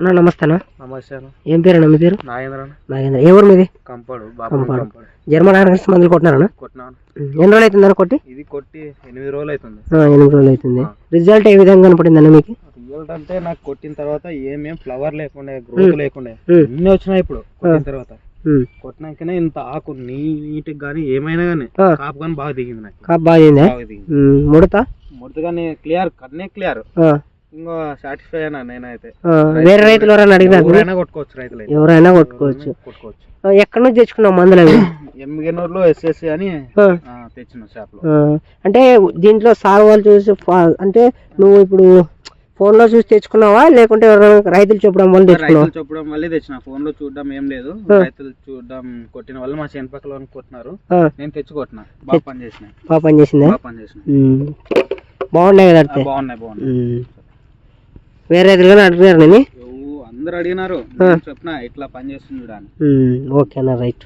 అన్న నమస్తే అన్న. నమస్తే అన్న. ఏం పేరు అన్న మీ పేరు? నాగేంద్ర అన్న నాగేంద్ర. ఏ ఊరు మీది? కంపాడు బాబు కంపాడు. జర్మన్ ఆర్గన్స్ మందులు కొట్టినారన్న కొట్టినాను ఎన్ని రోజులు అవుతుందన్న కొట్టి? ఇది కొట్టి ఎనిమిది రోజులు అవుతుంది. ఎనిమిది రోజులు అవుతుంది. రిజల్ట్ ఏ విధంగా కనపడిందన్న మీకు? రిజల్ట్ అంటే నాకు కొట్టిన తర్వాత ఏమేం ఫ్లవర్ లేకుండే గ్రోత్ లేకుండే. అన్ని వచ్చినాయి ఇప్పుడు కొట్టిన తర్వాత. కొట్టినాకనే ఇంత ఆకు నీట్గా కానీ ఏమైనా ఆ. కాపు కానీ బాగా దిగింది నాకు. కాపు బాగా దిగింది? ముడత? ముడత కానీ క్లియర్ కన్నే క్లియర్ ఇంకో సాటిస్ఫై అయినా నేనైతే. వేరే రైతులు ఎవరైనా అడిగినారు ఎవరైనా కొట్టుకోవచ్చు రైతులు. ఎవరైనా కొట్టుకోవచ్చు. కొట్టుకోవచ్చు. ఎక్కడి నుంచి తెచ్చుకున్నావు మందులు అవి? ఎంగనూరులో ఎస్ఎస్సి అని తెచ్చిన షాప్లో. అంటే దీంట్లో సాగువాలు చూసి ఫా- అంటే నువ్వు ఇప్పుడు ఫోన్లో చూసి తెచ్చుకున్నావా? లేకుంటే రైతులు చెప్పడం వల్ల తెచ్చుకున్నావా? రైతులు చెప్పడం వల్లే తెచ్చిన. ఫోన్లో చూడడం ఏం లేదు. రైతులు చూడడం కొట్టిన వాళ్ళు మా చేను పక్కల కొట్టినారు. నేను తెచ్చి కొట్టిన బాగా పని చేసిన బాగా పనిచేసిందా? బాగా పని చేసిన. బాగున్నాయి కదా బాగున్నాయి బాగున్నాయి. వేరే రైతులు కానీ అడిగారు నేను అందరు అడిగినారు. చెప్పిన ఇట్లా పని చేస్తుంది చూడని ఓకే అన్న రైట్.